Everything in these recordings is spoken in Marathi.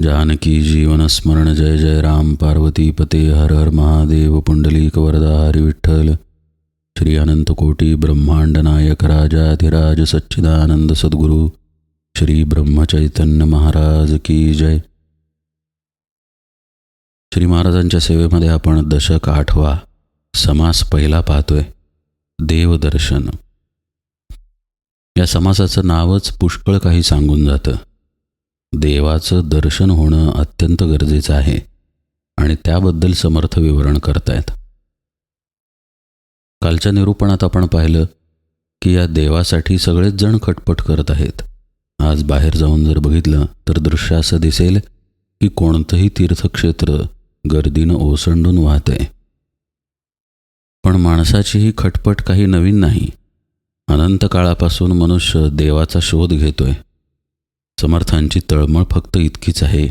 जानकी जीवन स्मरण जय जय राम। पार्वती पते हर हर महादेव। पुंडलीक वरदा हरी विठ्ठल। श्री अनंतकोटी ब्रह्मांड नायक राजाधिराज सच्चिदानंद सद्गुरू। श्री ब्रह्मचैतन्य महाराज की जय। श्री महाराजांच्या सेवेमध्ये आपण दशक आठवा समास पहिला पाहतोय देवदर्शन. या समासाचं नावच पुष्कळ काही सांगून जातं. देवाचं दर्शन होणं अत्यंत गरजेचं आहे आणि त्याबद्दल समर्थ विवरण करतायत. कालच्या निरूपणात आपण पाहिलं की या देवासाठी सगळेच जण खटपट करत आहेत. आज बाहेर जाऊन जर बघितलं तर दृश्य असं दिसेल की कोणतंही तीर्थक्षेत्र गर्दीनं ओसंडून वाहतंय पण माणसाची ही खटपट काही नवीन नाही. अनंत काळापासून मनुष्य देवाचा शोध घेतोय. समर्थांची तळमळ फक्त इतकीच आहे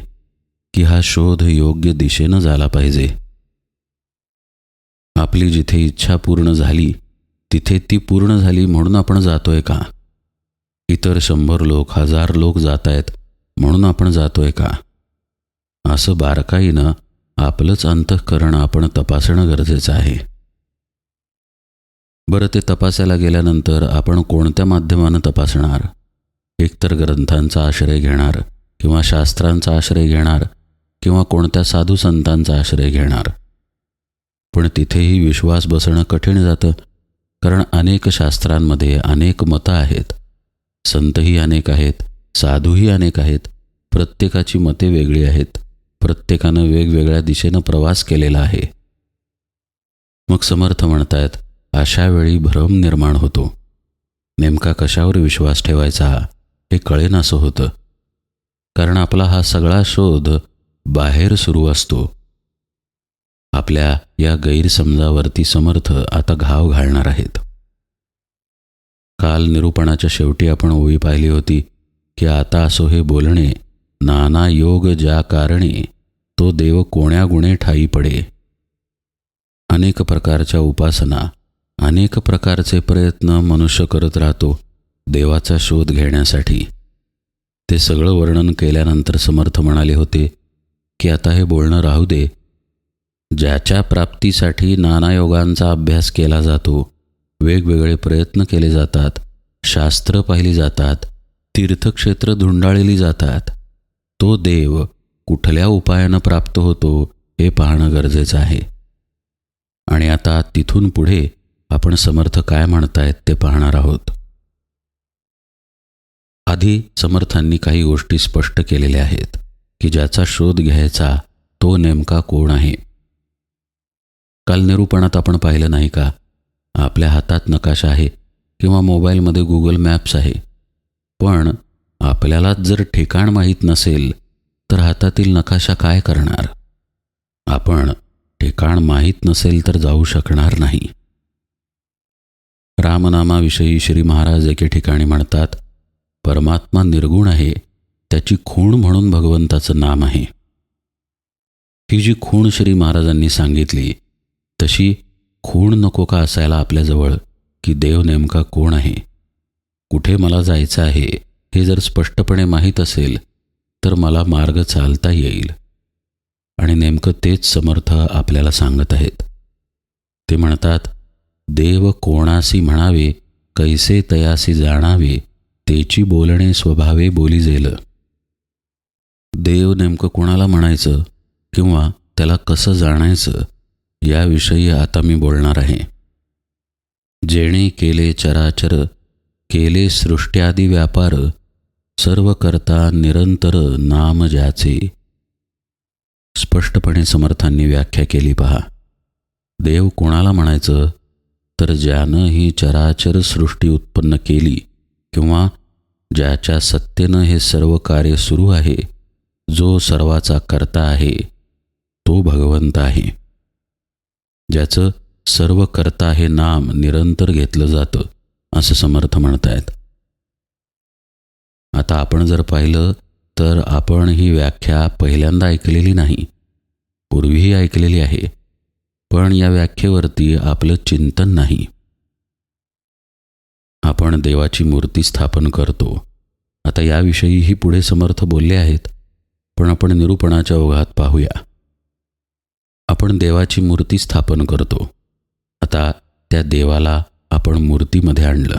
की हा शोध योग्य दिशेनं झाला पाहिजे. आपली जिथे इच्छा पूर्ण झाली तिथे ती पूर्ण झाली म्हणून आपण जातोय का? इतर शंभर लोक हजार लोक जात आहेत म्हणून आपण जातोय का? असं बारकाईनं आपलंच अंतःकरण आपण तपासणं गरजेचं आहे. बरं ते तपासायला गेल्यानंतर आपण कोणत्या माध्यमानं तपासणार? एकतर ग्रंथांचा आश्रय घेणार किंवा शास्त्रांचा आश्रय घेणार किंवा कोणत्या साधू संतांचा आश्रय घेणार. पण तिथेही विश्वास बसणं कठीण जातं कारण अनेक शास्त्रांमध्ये अनेक मतं आहेत. संतही अनेक आहेत साधूही अनेक आहेत प्रत्येकाची मते वेगळी आहेत प्रत्येकानं वेगवेगळ्या दिशेनं प्रवास केलेला आहे. मग समर्थ म्हणतायत अशा वेळी भ्रम निर्माण होतो. नेमका कशावर विश्वास ठेवायचा? हे कळेन असं होतं. कारण आपला हा सगळा शोध बाहेर सुरू असतो. आपल्या या गैरसमजावरती समर्थ आता घाव घालणार आहेत. काल निरूपणाच्या शेवटी आपण ओवी पाहिली होती की आता असो हे बोलणे नाना योग ज्या कारणे तो देव कोण्या गुणे ठाई पडे. अनेक प्रकारच्या उपासना अनेक प्रकारचे प्रयत्न मनुष्य करत राहतो. देवाचा शोध घेण्यासाठी. ते सगळं वर्णन केल्यानंतर समर्थ म्हणाले होते की आता हे बोलणं राहू दे. ज्याच्या प्राप्तीसाठी नानायोगांचा अभ्यास केला जातो वेगवेगळे प्रयत्न केले जातात शास्त्र पाहिली जातात तीर्थक्षेत्र धुंडाळली जातात. तो देव कुठल्या उपायानं प्राप्त होतो हे पाहणं गरजेचं आहे. आणि आता तिथून पुढे आपण समर्थ काय म्हणतायत ते पाहणार आहोत. आधी समर्थांनी काही गोष्टी स्पष्ट केलेल्या आहेत की ज्याचा शोध घ्यायचा तो नेमका कोण आहे? काल निरूपणात आपण पाहिलं नाही का? आपल्या हातात नकाशा आहे किंवा मोबाईलमध्ये गुगल मॅप्स आहे. पण आपल्यालाच जर ठिकाण माहीत नसेल तर हातातील नकाशा काय करणार? आपण ठिकाण माहीत नसेल तर जाऊ शकणार नाही. रामनामाविषयी श्री महाराज एके ठिकाणी म्हणतात परमात्मा निर्गुण आहे त्याची खूण म्हणून भगवंताचं नाम आहे. ही जी खूण श्री महाराजांनी सांगितली तशी खूण नको का असायला आपल्याजवळ की देव नेमका कोण आहे? कुठे मला जायचं आहे हे जर स्पष्टपणे माहीत असेल तर मला मार्ग चालता येईल. आणि नेमकं तेच समर्थ आपल्याला सांगत आहेत. ते म्हणतात देव कोणासी म्हणावे कैसे तयासी जाणावे तेची बोलणे स्वभावे बोली जेल देव नेमकं कोणाला म्हणायचं किंवा त्याला कसं जाणायचं याविषयी आता मी बोलणार आहे. जेणे केले चराचर केले सृष्ट्यादी व्यापार सर्व करता निरंतर नाम ज्याचे. स्पष्टपणे समर्थांनी व्याख्या केली पहा. देव कोणाला म्हणायचं? तर ज्यानं ही चराचर सृष्टी उत्पन्न केली किंवा ज्याच्या सत्तेनं हे सर्व कार्य सुरू आहे जो सर्वाचा कर्ता आहे तो भगवंत आहे. ज्याचं सर्व कर्ता हे नाम निरंतर घेतलं जातं असं समर्थ म्हणतायत. आता आपण जर पाहिलं तर आपण ही व्याख्या पहिल्यांदा ऐकलेली नाही पूर्वीही ऐकलेली आहे पण या व्याख्येवरती आपलं चिंतन नाही. आपण देवाची मूर्ती स्थापन करतो. आता याविषयीही पुढे समर्थ बोलले आहेत पण आपण निरूपणाच्या ओघात पाहूया. आपण देवाची मूर्ती स्थापन करतो. आता त्या देवाला आपण मूर्तीमध्ये आणलं.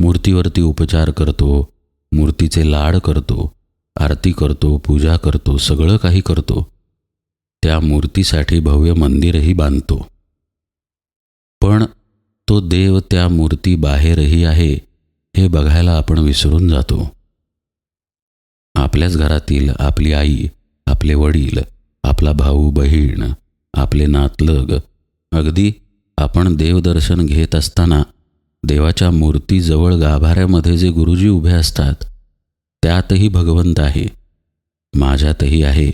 मूर्तीवरती उपचार करतो मूर्तीचे लाड करतो आरती करतो पूजा करतो सगळं काही करतो. त्या मूर्तीसाठी भव्य मंदिरही बांधतो. पण तो देव त्या मूर्ती बाहेरही आहे हे बघायला आपण विसरून जातो. आपल्याच घरातील आपली आई आपले वडील आपला भाऊ बहीण आपले नातलग अगदी आपण देवदर्शन घेत असताना देवाच्या मूर्तीजवळ गाभाऱ्यामध्ये जे गुरुजी उभे असतात त्यातही भगवंत आहे. माझ्यातही आहे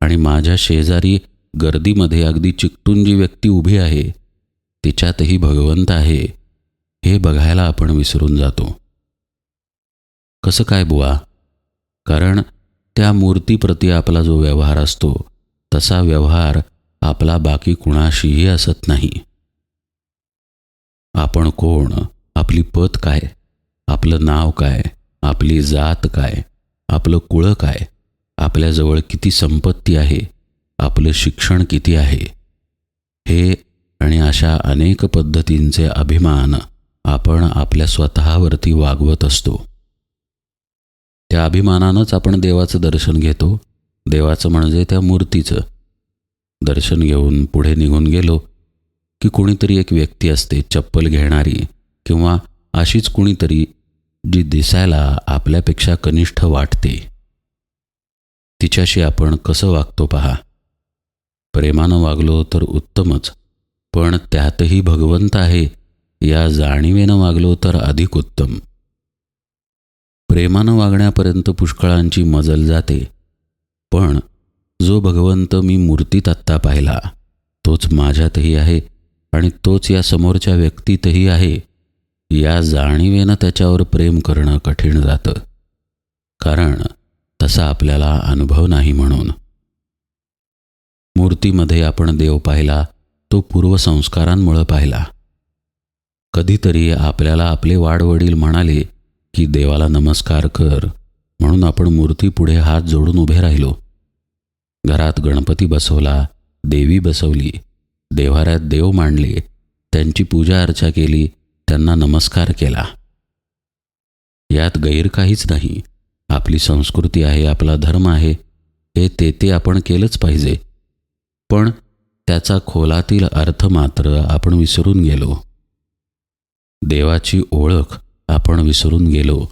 आणि माझ्या शेजारी गर्दीमध्ये अगदी चिकटून जी व्यक्ती उभी आहे. तिच्यातही भगवंत आहे हे बघायला आपण विसरून जातो. कसं काय बुवा? कारण त्या मूर्तीप्रती आपला जो व्यवहार असतो तसा व्यवहार आपला बाकी कुणाशीही असत नाही. आपण कोण? आपली पत काय? आपलं नाव काय? आपली जात काय? आपलं कुळं काय? आपल्याजवळ किती संपत्ती आहे? आपलं शिक्षण किती आहे? हे आणि अशा अनेक पद्धतींचे अभिमान आपण आपल्या स्वतःवरती वागवत असतो. त्या अभिमानानंच आपण देवाचं दर्शन घेतो. देवाचं म्हणजे त्या मूर्तीचं. दर्शन घेऊन पुढे निघून गेलो की कोणीतरी एक व्यक्ती असते चप्पल घेणारी किंवा अशीच कुणीतरी जी दिसायला आपल्यापेक्षा कनिष्ठ वाटते. तिच्याशी आपण कसं वागतो पहा. प्रेमानं वागलो तर उत्तमच. पण त्यातही भगवंत आहे या जाणीवेनं वागलो तर अधिक उत्तम. प्रेमानं वागण्यापर्यंत पुष्कळांची मजल जाते पण जो भगवंत मी मूर्तीत आत्ता पाहिला तोच माझ्यातही आहे आणि तोच या समोरच्या व्यक्तीतही आहे. या जाणीवेनं त्याच्यावर प्रेम करणं कठीण जातं कारण तसा आपल्याला अनुभव नाही म्हणून. मूर्तीमध्ये आपण देव पाहिला तो पूर्वसंस्कारांमुळं पाहिला. कधीतरी आपल्याला आपले वाडवडील म्हणाले की देवाला नमस्कार कर म्हणून आपण मूर्तीपुढे हात जोडून उभे राहिलो. घरात गणपती बसवला देवी बसवली देवाऱ्यात देव मांडले त्यांची पूजा अर्चा केली त्यांना नमस्कार केला. यात गैर काहीच नाही. आपली संस्कृती आहे आपला धर्म आहे हे ते ते आपण केलंच पाहिजे. पण त्याचा खोलातील अर्थ मात्र आपण विसरून गेलो. देवाची ओळख आपण विसरून गेलो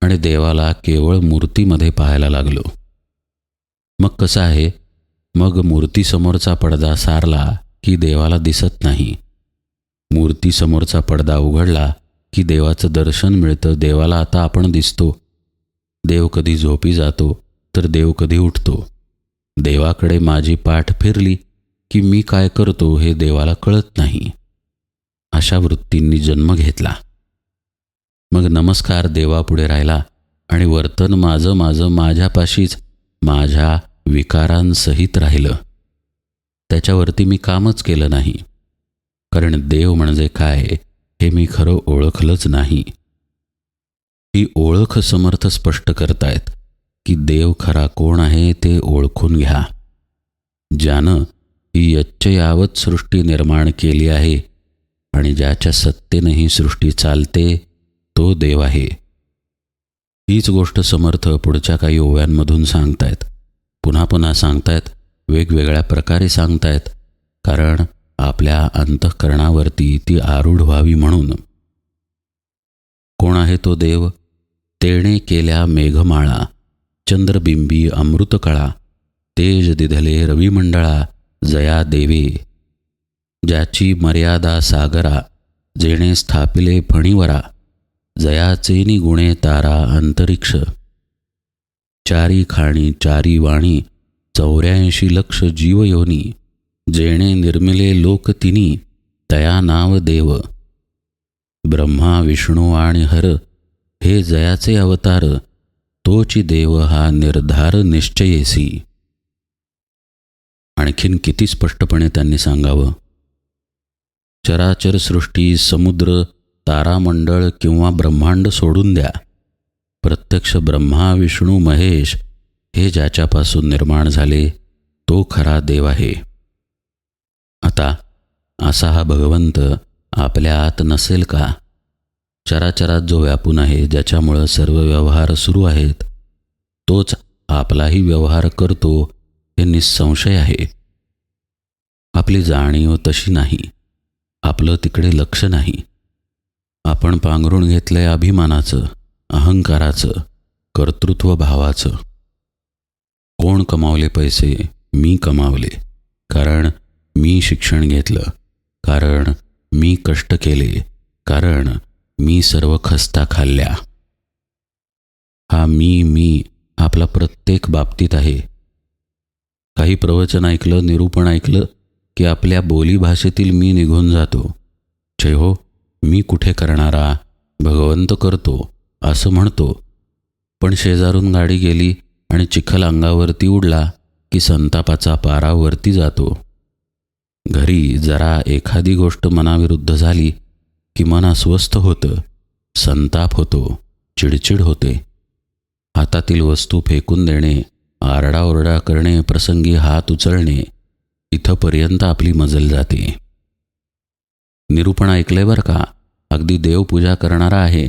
आणि देवाला केवळ मूर्तीमध्ये पाहायला लागलो. मग कसं आहे? मग मूर्तीसमोरचा पडदा सारला की देवाला दिसत नाही. मूर्तीसमोरचा पडदा उघडला की देवाचं दर्शन मिळतं देवाला आता आपण दिसतो. देव कधी झोपी जातो तर देव कधी उठतो. देवाकडे माझी पाठ फिरली की मी काय करतो हे देवाला कळत नाही. अशा वृत्तींनी जन्म घेतला. मग नमस्कार देवापुढे राहिला आणि वर्तन माझं माझं माझ्यापाशीच माझ्या विकारांसहित राहिलं. त्याच्यावरती मी कामच केलं नाही. कारण देव म्हणजे काय हे मी खरं ओळखलंच नाही. ही ओळख समर्थ स्पष्ट करतायत की देव खरा कोण आहे ते ओळखून घ्या. ज्यानं ही यच्चयावत सृष्टी निर्माण केली आहे आणि ज्याच्या सत्तेनं ही सृष्टी चालते तो देव आहे. हीच गोष्ट समर्थ पुढच्या काही ओव्यांमधून सांगतायत. पुन्हा पुन्हा सांगतायत वेगवेगळ्या प्रकारे सांगतायत कारण आपल्या अंतःकरणावरती ती आरूढ व्हावी म्हणून. कोण आहे तो देव? तेणे केल्या मेघमाळा चंद्रबिंबी अमृतकळा तेज दिधले रविमंडळा जया देवी ज्याची मर्यादा सागरा जेणे स्थापिले फणीवरा जयाचेनी गुणे तारा अंतरिक्ष. चारी खाणी चारी वाणी चौऱ्याऐंशी लक्ष जीवयोनी जेणे निर्मिले लोक तिनी तया नाव देव. ब्रह्मा विष्णू आणि हर हे जयाचे अवतार तोची देव हा निर्धार निश्चयेसी. आणखीन किती स्पष्टपणे त्यांनी सांगावं? चराचर सृष्टी समुद्र तारामंडळ किंवा ब्रह्मांड सोडून द्या. प्रत्यक्ष ब्रह्मा विष्णू महेश हे ज्याच्यापासून निर्माण झाले तो खरा देव आहे. आता असा हा भगवंत आपल्या आत नसेल का? चराचरात जो व्यापून आहे ज्याच्यामुळं सर्व व्यवहार सुरू आहेत तोच आपलाही व्यवहार करतो हे निसंशय आहे. आपली जाणीव तशी नाही. आपलं तिकडे लक्ष नाही. आपण पांघरून घेतलंय अभिमानाचं अहंकाराचं कर्तृत्व भावाचं कोण कमावले पैसे? मी कमावले. कारण मी शिक्षण घेतलं. कारण मी कष्ट केले. कारण मी सर्व खस्ता खाल्ल्या. हा मी मी आपला प्रत्येक बाबतीत आहे. काही प्रवचन ऐकलं निरूपण ऐकलं की आपल्या बोलीभाषेतील मी निघून जातो. छे हो मी कुठे करणारा? भगवंत करतो असं म्हणतो. पण शेजारून गाडी गेली आणि चिखल अंगावरती उडला की संतापाचा पारा वरती जातो. घरी जरा एखादी गोष्ट मनाविरुद्ध झाली की मन अस्वस्थ होतं. संताप होतो चिडचिड होते. हातातील वस्तू फेकून देणे आरडाओरडा करणे प्रसंगी हात उचलणे इथंपर्यंत आपली मजल जाते. निरूपण ऐकलंय बरं का? अगदी देवपूजा करणारा आहे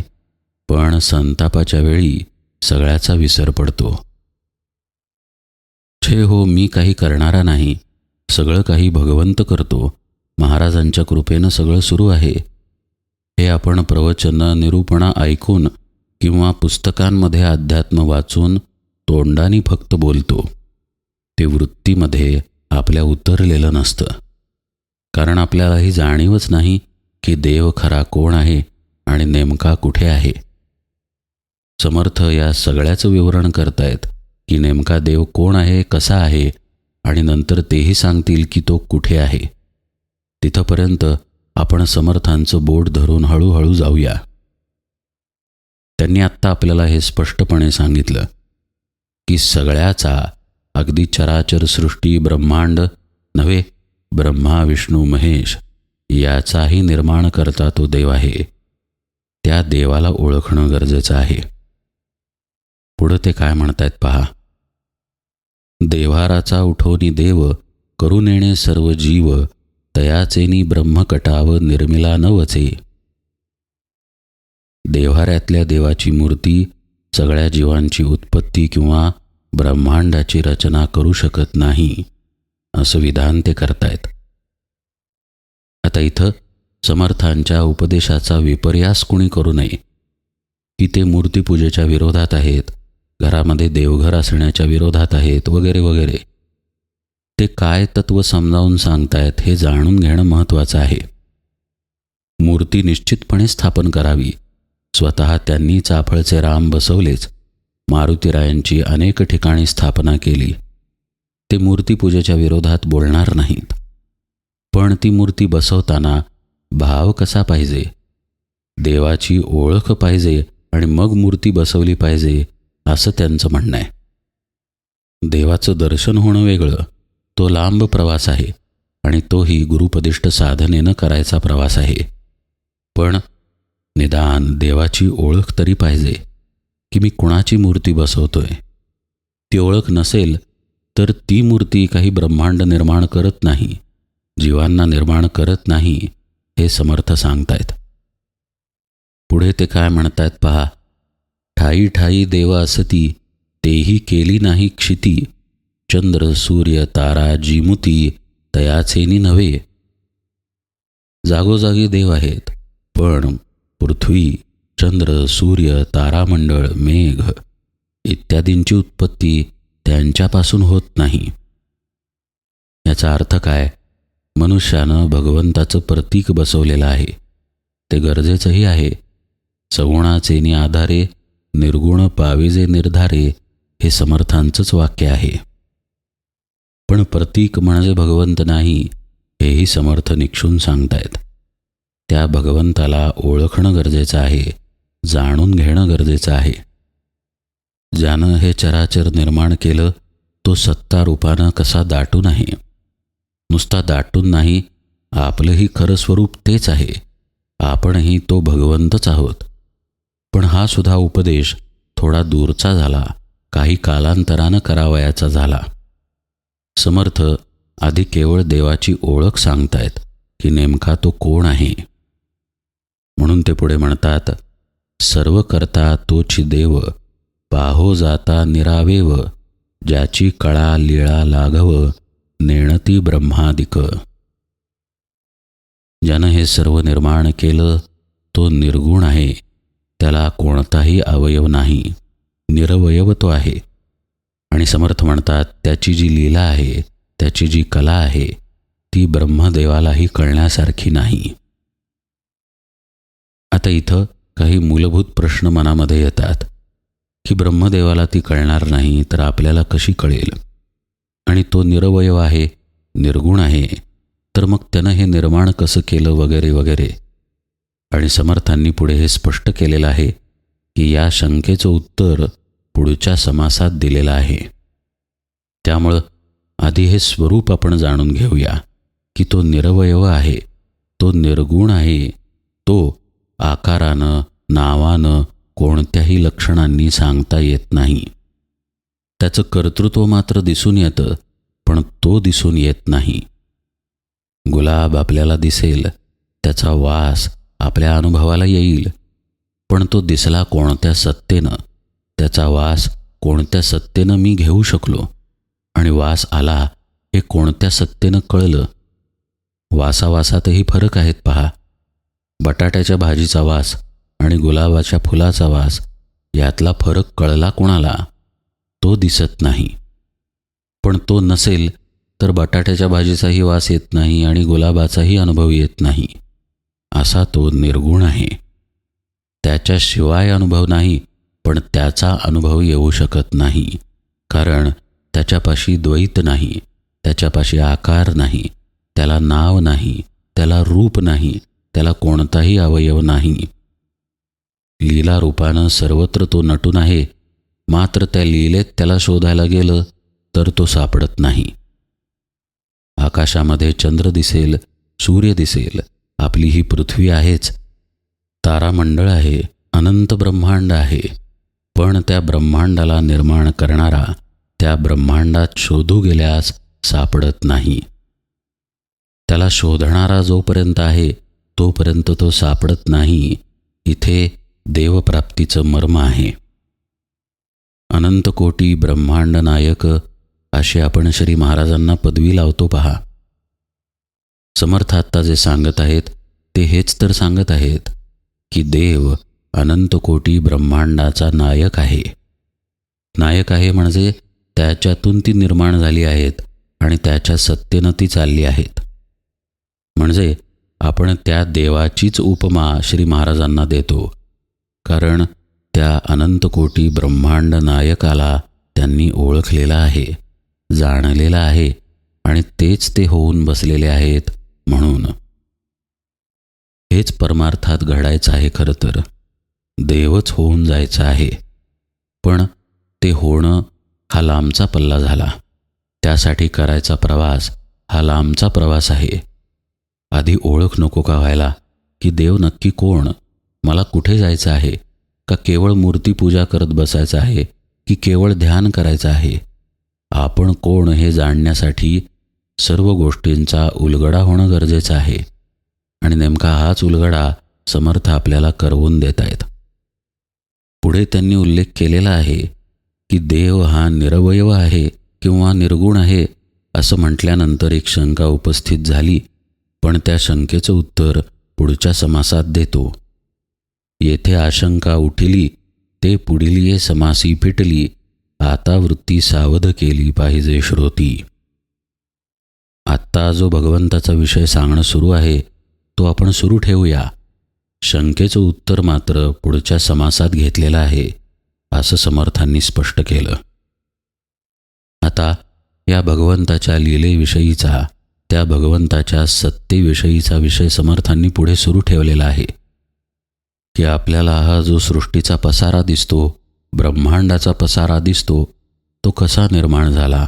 पण संतापाच्या वेळी सगळ्याचा विसर पडतो. छे हो मी काही करणारा नाही. सगळं काही भगवंत करतो. महाराजांच्या कृपेनं सगळं सुरू आहे. हे आपण प्रवचनं निरूपणं ऐकून किंवा पुस्तकांमध्ये अध्यात्म वाचून तोंडानी फक्त बोलतो. ते वृत्तीमध्ये आपल्या उतरलेलं नसतं. कारण आपल्याला ही जाणीवच नाही की देव खरा कोण आहे आणि नेमका कुठे आहे. समर्थ या सगळ्याचं विवरण करतायत की नेमका देव कोण आहे कसा आहे आणि नंतर तेही सांगतील की तो कुठे आहे. तिथंपर्यंत आपण समर्थांचं बोट धरून हळूहळू जाऊया. त्यांनी आत्ता आपल्याला हे स्पष्टपणे सांगितलं. की सगळ्याचा अगदी चराचर सृष्टी ब्रह्मांड नव्हे ब्रह्मा विष्णू महेश याचाही निर्माण करता तो देव आहे. त्या देवाला ओळखणं गरजेचं आहे. पुढं ते काय म्हणतायत पहा? देव्हाराचा उठोनी देव करून येणे सर्व जीव तयाचेनी ब्रह्मकटाव निर्मिला नवचे देव्हाऱ्यातल्या देवाची मूर्ती सगळ्या जीवांची उत्पत्ती किंवा ब्रह्मांडाची रचना करू शकत नाही असं विधान ते करतायत. आता इथं समर्थांच्या उपदेशाचा विपर्यास कुणी करू नये. की ते मूर्तीपूजेच्या विरोधात आहेत घरामध्ये देवघर असण्याच्या विरोधात आहेत वगैरे वगैरे. ते काय तत्व समजावून सांगतायत हे जाणून घेणं महत्त्वाचं आहे. मूर्ती निश्चितपणे स्थापन करावी स्वतः त्यांनी चाफळचे राम बसवलेच. मारुतीरायांची अनेक ठिकाणी स्थापना केली. ते मूर्तीपूजेच्या विरोधात बोलणार नाहीत. पण ती मूर्ती बसवताना भाव कसा पाहिजे? देवाची ओळख पाहिजे आणि मग मूर्ती बसवली पाहिजे असं त्यांचं म्हणणं आहे. देवाचं दर्शन होणं वेगळं. तो लांब प्रवास आहे आणि तोही गुरुपदिष्ट साधनेनं करायचा प्रवास आहे. पण निदान देवाची ओळख तरी पाहिजे की मी कुणाची मूर्ती बसवतोय. ती ओळख नसेल तर ती मूर्ती काही ब्रह्मांड निर्माण करत नाही जीवांना निर्माण करत नाही हे समर्थ सांगतायत. पुढे ते काय म्हणतायत पहा ठाई ठाई देव असती तेही केली नाही क्षिती. चंद्र सूर्य तारा जीमुती तयाचेनी नव्हे. जागोजागी देव आहेत पण पृथ्वी चंद्र सूर्य तारामंडळ मेघ इत्यादींची उत्पत्ती त्यांच्यापासून होत नाही. याचा अर्थ काय? मनुष्यानं भगवंताचं प्रतीक बसवलेलं आहे. ते गरजेचंही आहे. सगुणाचेनी आधारे निर्गुण पाविजे निर्धारे हे समर्थांचंच वाक्य आहे. पण प्रतीक म्हणजे भगवंत नाही हेही समर्थ निक्षून सांगतायत. त्या भगवंताला ओळखणं गरजेचं आहे जाणून घेणं गरजेचं आहे. ज्यानं हे चराचर निर्माण केलं तो सत्ता रूपानं कसा दाटून आहे नुसता दाटून नाही आपलंही खरं स्वरूप तेच आहे. आपणही तो भगवंतच आहोत. पण हा सुद्धा उपदेश थोडा दूरचा झाला काही कालांतरानं करावयाचा झाला. समर्थ आधी केवळ देवाची ओळख सांगतायत की नेमका तो कोण आहे? ते पुढे म्हणतात सर्व करता तोची देव पाहो जाता निरावेव ज्याची कळा लीळा लाघव नेणती ब्रह्मादिक. ज्यानं हे सर्व निर्माण केलं तो निर्गुण आहे. त्याला कोणताही अवयव नाही. निरवयव तो आहे. आणि समर्थ म्हणतात त्याची जी लीला आहे त्याची जी कला आहे ती ब्रह्मदेवालाही कळण्यासारखी नाही. आता इथं काही मूलभूत प्रश्न मनामध्ये येतात. की ब्रह्मदेवाला ती कळणार नाही तर आपल्याला कशी कळेल? आणि तो निरवयव आहे निर्गुण आहे तर मग त्यानं हे निर्माण कसं केलं वगैरे वगैरे? आणि समर्थांनी पुढे हे स्पष्ट केलेलं आहे की या शंकेचं उत्तर पुढच्या समासात दिलेलं आहे. त्यामुळं आधी हे स्वरूप आपण जाणून घेऊया की तो निरवयव आहे तो निर्गुण आहे तो आकारानं नावानं कोणत्याही लक्षणांनी सांगता येत नाही. त्याचं कर्तृत्व मात्र दिसून येतं पण तो दिसून येत नाही. गुलाब आपल्याला दिसेल त्याचा वास आपल्या अनुभवाला येईल पण तो दिसला कोणत्या सत्तेनं त्याचा वास कोणत्या सत्तेनं मी घेऊ शकलो आणि वास आला हे कोणत्या सत्तेनं कळलं? वासावासातही फरक आहेत पहा. बटाट्याच्या भाजीचा वास आणि गुलाबाच्या फुलाचा वास यातला फरक कळला कोणाला? तो दिसत नाही. पण तो नसेल तर बटाट्याच्या भाजीचाही वास येत नाही आणि गुलाबाचाही अनुभव येत नाही. असा तो निर्गुण आहे. त्याच्याशिवाय अनुभव नाही पण त्याचा अनुभव येऊ शकत नाही. कारण त्याच्यापाशी द्वैत नाही त्याच्यापाशी आकार नाही त्याला नाव नाही त्याला रूप नाही त्याला कोणताही अवयव नाही. लीला रूपानं सर्वत्र तो नटून आहे. मात्र त्या लीलेत त्याला शोधायला गेलं तर तो सापडत नाही. आकाशामध्ये चंद्र दिसेल सूर्य दिसेल आपली ही पृथ्वी आहेच. तारामंडळ आहे अनंत ब्रह्मांड आहे. पण त्या ब्रह्मांडाला निर्माण करणारा त्या ब्रह्मांडात शोधू गेल्यास सापडत नाही. त्याला शोधणारा जोपर्यंत आहे तोपर्यंत तो सापडत नाही. इथे देवप्राप्तीचं मर्म आहे. अनंतकोटी ब्रह्मांड नायक अशी आपण श्री महाराजांना पदवी लावतो पहा. समर्थ आत्ता जे सांगत आहेत ते हेच तर सांगत आहेत की देव अनंतकोटी ब्रह्मांडाचा नायक आहे. नायक आहे म्हणजे त्याच्यातून ती निर्माण झाली आहेत आणि त्याच्या सत्तेनं ती चालली आहेत. म्हणजे आपण त्या देवाचीच उपमा श्री महाराजांना देतो. कारण त्या अनंतकोटी ब्रह्मांड नायकाला त्यांनी ओळखलेला आहे जाणलेला आहे आणि तेच ते होऊन बसलेले आहेत म्हणून. हेच परमार्थात घडायचं आहे खरं तर. देवच होऊन जायचं आहे. पण ते होणं हा लांबचा पल्ला झाला. त्यासाठी करायचा प्रवास हा लांबचा प्रवास आहे. आधी ओळख नको का व्हायला? की देव नक्की कोण? मला कुठे जायचं आहे? का केवळ मूर्तीपूजा करत बसायचं आहे? की केवळ ध्यान करायचं आहे? आपण कोण हे जाणण्यासाठी सर्व गोष्टींचा उलगडा होणं गरजेचं आहे. आणि नेमका हाच उलगडा समर्थ आपल्याला करवून देत आहेत पुढे त्यांनी उल्लेख केलेला आहे की देव हा निरवयव आहे किंवा निर्गुण आहे असं म्हटल्यानंतर एक शंका उपस्थित झाली पण त्या शंकेचं उत्तर पुढच्या समासात देतो. येथे आशंका उठिली ते पुढील समासी फिटली आता वृत्ती सावध केली पाहिजे श्रोती. आत्ता जो भगवंताचा विषय सांगणं सुरू आहे तो आपण सुरू ठेवूया. शंकेचं उत्तर मात्र पुढच्या समासात घेतलेलं आहे असं समर्थांनी स्पष्ट केलं. आता या भगवंताच्या लिलेविषयीचा त्या भगवंताच्या सत्तेविषयीचा विषय समर्थांनी पुढे सुरू ठेवलेला आहे. की आपल्याला हा जो सृष्टीचा पसारा दिसतो ब्रह्मांडाचा पसारा दिसतो तो कसा निर्माण झाला?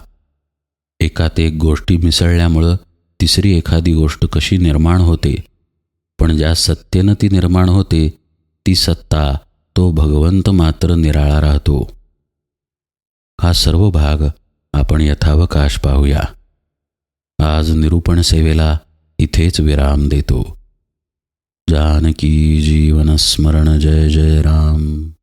एकात एक गोष्टी मिसळल्यामुळं तिसरी एखादी गोष्ट कशी निर्माण होते? पण ज्या सत्तेनं ती निर्माण होते ती सत्ता तो भगवंत मात्र निराळा राहतो. हा सर्व भाग आपण यथावकाश पाहूया. आज निरूपण सेवेला इथेच विराम देतो. जानकी जीवन स्मरण जय जय राम.